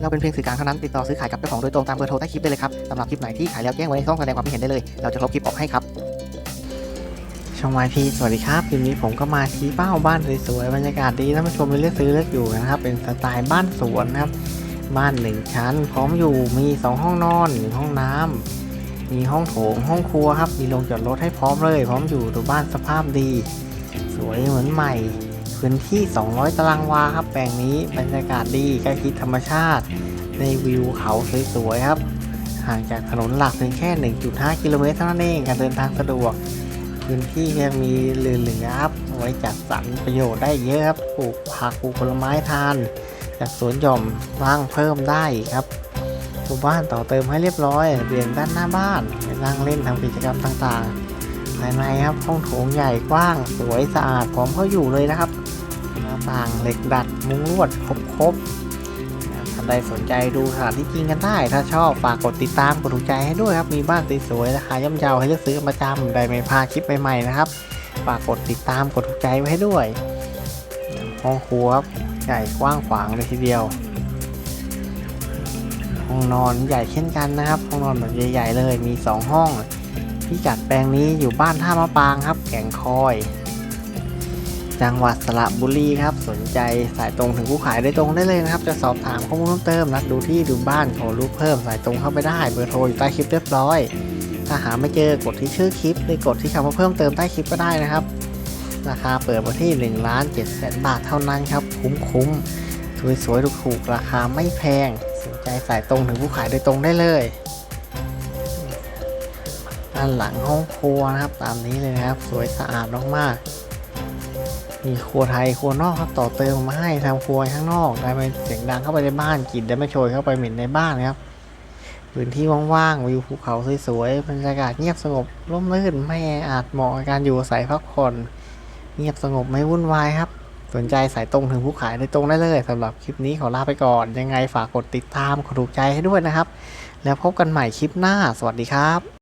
เราเป็นเพียงสื่อกลางเท่านั้นติดต่อซื้อขายกับเจ้าของโดยตรงตามเบอร์โทรใต้คลิปได้เลยครับสำหรับคลิปไหนที่ขายแล้วแจ้งไว้ในช่องแสดงความคิดเห็นได้เลย เราจะลบคลิปออกให้ครับช่องวายพีสวัสดีครับคลิปนี้ผมก็มาชี้เป้าบ้านสวยๆบรรยากาศดีท่านผู้ชมไปเลือกซื้อเลือกอยู่นะครับเป็นสไตล์บ้านสวนครับบ้านหนึ่งชั้น พร้อมอยู่มีสองห้องนอนหนึ่งห้องน้ำมีห้องโถงห้องครัวครับมีโรงจอดรถให้พร้อมเลย พร้อมอยู่ดูบ้านสภาพดี สวยเหมือนใหม่ พื้นที่ 200 ตารางวาครับแปลงนี้บรรยากาศดีใกล้ชิดธรรมชาติ ในวิวเขาสวยๆครับ ห่างจากถนนหลักเพียงแค่ 1.5 กิโลเมตรเท่านั้นเองการเดินทางสะดวก พื้นที่ยังมีเหลือๆครับไว้จัดสรรประโยชน์ได้เยอะครับปลูกผักปลูกผลไม้ทานจากสวนหย่อมสร้างเพิ่มได้ครับตัวบ้านต่อเติมให้เรียบร้อยเปลี่ยนด้านหน้าบ้านไปนั่งเล่นทำกิจกรรมต่างๆภายในครับห้องโถงใหญ่กว้างสวยสะอาดพร้อมเข้าอยู่เลยนะครับ หน้าต่างเหล็กดัดมุ้งลวดครบๆท่านใดสนใจดูสถานที่จริงกันได้ ถ้าชอบฝากกดติดตามกดถูกใจให้ด้วยครับ มีบ้านสวยๆราคาย่อมเยาให้เลือกซื้อประจำได้ไม่พลาดคลิปใหม่ๆนะครับ ฝากกดติดตามกดถูกใจไว้ให้ด้วย ห้องครัวครับใหญ่กว้างขวางเลยทีเดียว ห้องนอนใหญ่เช่นกันนะครับ ห้องนอนแบบใหญ่ๆเลย มี 2 ห้อง ที่จัดแปลงนี้อยู่บ้านท่ามะปางครับ แก่งคอย จังหวัดสระบุรีครับสนใจสายตรงถึงผู้ขายได้ตรงได้เลยนะครับ จะสอบถามข้อมูลเพิ่มเติมนัดดูที่ดูบ้านขอรู้เพิ่มสายตรงเข้าไปได้เบอร์โทรอยู่ใต้คลิปเรียบร้อย ถ้าหาไม่เจอกดที่ชื่อคลิปหรือกดที่คำว่าเพิ่มเติมใต้คลิปก็ได้นะครับ ราคาเปิดมาที่1ล้าน7แสนบาทเท่านั้นครับคุ้มๆสวยๆถูกๆราคาไม่แพงสนใจสายตรงถึงผู้ขายโดยตรงได้เลยด้านหลังห้องครัวนะครับตามนี้เลยนะครับ สวยสะอาดมากๆ มีครัวไทยครัวนอกครับต่อเติมมาให้ทำครัวข้างนอกได้ไม่เสียงดังเข้าไปในบ้านกลิ่นได้ไม่โชยเข้าไปเหม็นในบ้านนะครับพื้นที่ว่างๆวิวภูเขาสวยๆบรรยากาศเงียบสงบร่มรื่นไม่แออัดเหมาะกับการอยู่อาศัยพักผ่อน เงียบสงบไม่วุ่นวายครับ สนใจสายตรงถึงผู้ขายโดยตรงได้เลยสำหรับคลิปนี้ขอลาไปก่อนยังไงฝากกดติดตามกดถูกใจให้ด้วยนะครับ แล้วพบกันใหม่คลิปหน้า สวัสดีครับ